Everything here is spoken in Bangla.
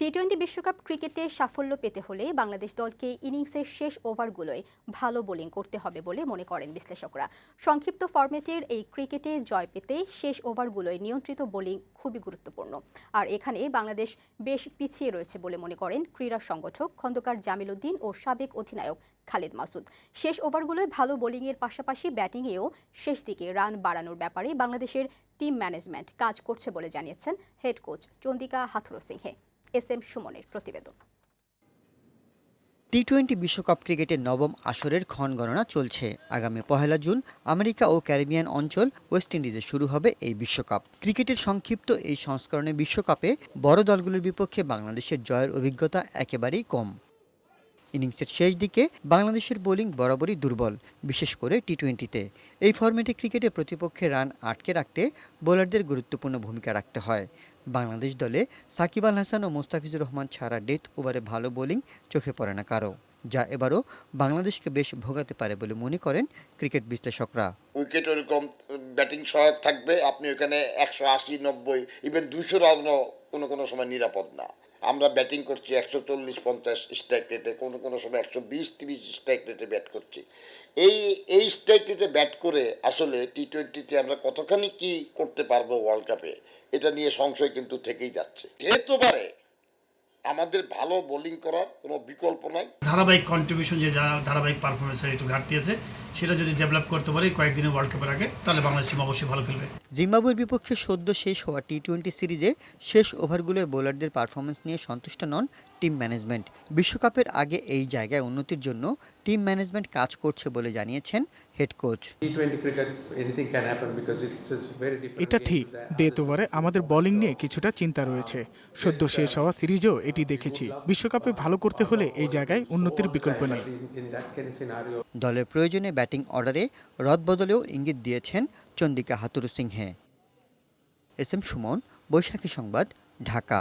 টি টোয়েন্টি বিশ্বকাপ ক্রিকেটে সাফল্য পেতে হলে বাংলাদেশ দলকে ইনিংসের শেষ ওভারগুলোয় ভালো বোলিং করতে হবে বলে মনে করেন বিশ্লেষকরা। সংক্ষিপ্ত ফরম্যাটের এই ক্রিকেটে জয় পেতে শেষ ওভারগুলোয় নিয়ন্ত্রিত বোলিং খুবই গুরুত্বপূর্ণ। আর এখানে বাংলাদেশ বেশ পিছিয়ে রয়েছে বলে মনে করেন ক্রীড়া সংগঠক খন্দকার জামিল উদ্দিন ও সাবেক অধিনায়ক খালেদ মাসুদ। শেষ ওভারগুলোয় ভালো বোলিংয়ের পাশাপাশি ব্যাটিংয়েও শেষ দিকে রান বাড়ানোর ব্যাপারে বাংলাদেশের টিম ম্যানেজমেন্ট কাজ করছে বলে জানিয়েছেন head coach Chandika Hathurusingha S M সুমনের প্রতিবেদন। টি টোয়েন্টি বিশ্বকাপ ক্রিকেটের নবম আসরের ক্ষণ গণনা চলছে। আগামী পহেলা জুন আমেরিকা ও ক্যারিবিয়ান অঞ্চল ওয়েস্ট ইন্ডিজে শুরু হবে এই বিশ্বকাপ। ক্রিকেটের সংক্ষিপ্ত এই সংস্করণে বিশ্বকাপে বড় দলগুলোর বিপক্ষে বাংলাদেশের জয়ের অভিজ্ঞতা একেবারেই কম। ইনিংসের শেষ দিকে বাংলাদেশের বোলিং বরাবরই দুর্বল, বিশেষ করে টি টোয়েন্টিতে এই ফরম্যাটে ক্রিকেটে প্রতিপক্ষের রান আটকে রাখতে বোলারদের গুরুত্বপূর্ণ ভূমিকা রাখতে হয়। বাংলাদেশ দলে সাকিব আল হাসান ও মোস্তাফিজুর রহমান ছাড়া ডেথ ওভারে ভালো বোলিং চোখে পড়ে না কারও যা এবারও বাংলাদেশকে বেশ ভোগাতে পারে বলে মনে করেন ক্রিকেট বিশ্লেষকরা। উইকেট ওরকম ব্যাটিং সহায়ক থাকবে, আপনি ওখানে একশো আশি, নব্বই ইভেন দুশো রানও কোনো কোনো সময় নিরাপদ না। আমরা ব্যাটিং করছি একশো চল্লিশ, পঞ্চাশ স্ট্রাইক রেটে কোনো কোনো সময় একশো বিশ, তিরিশ স্ট্রাইক রেটে ব্যাট করছি। এই এই স্ট্রাইক রেটে ব্যাট করে আসলে টি টোয়েন্টিতে আমরা কতখানি কি করতে পারব ওয়ার্ল্ড কাপে এটা নিয়ে সংশয় কিন্তু থেকেই যাচ্ছে। যেহেতু পারে আমাদের ভালো বোলিং করার কোনো বিকল্প নাই। ধারাবাহিক কন্ট্রিবিউশন যে যা- ধারাবাহিক পারফরমেন্সের একটু ঘাটতি আছে সেটা যদি ডেভেলপ করতে পারে কয়েকদিনের ওয়ার্ল্ড কাপের আগে তাহলে বাংলাদেশ টিম অবশ্যই ভালো খেলবে। জিম্বাবুয়ের বিপক্ষে সদ্য শেষ হওয়া টি টোয়েন্টি সিরিজে শেষ ওভারগুলোয় বোলারদের পারফরমেন্স নিয়ে সন্তুষ্ট নন টিম ম্যানেজমেন্ট। বিশ্বকাপের আগে এই জায়গায় উন্নতির জন্য টিম ম্যানেজমেন্ট কাজ করছে বলে জানিয়েছেন head coach. T20 cricket, anything can happen because it's, it's very different. এটা ঠিক ডেথ ওভারে আমাদের বোলিং নিয়ে কিছুটা চিন্তা রয়েছে। সদ্য শেষ হওয়া সিরিজেও এটি দেখেছি। বিশ্বকাপে ভালো করতে হলে এই জায়গায় উন্নতির বিকল্প নেই। দলের প্রয়োজনে ব্যাটিং অর্ডারে রদবদলেও ইঙ্গিত দিয়েছেন Chandika Hathurusingha. S M Suman Baishakhi সংবাদ ঢাকা।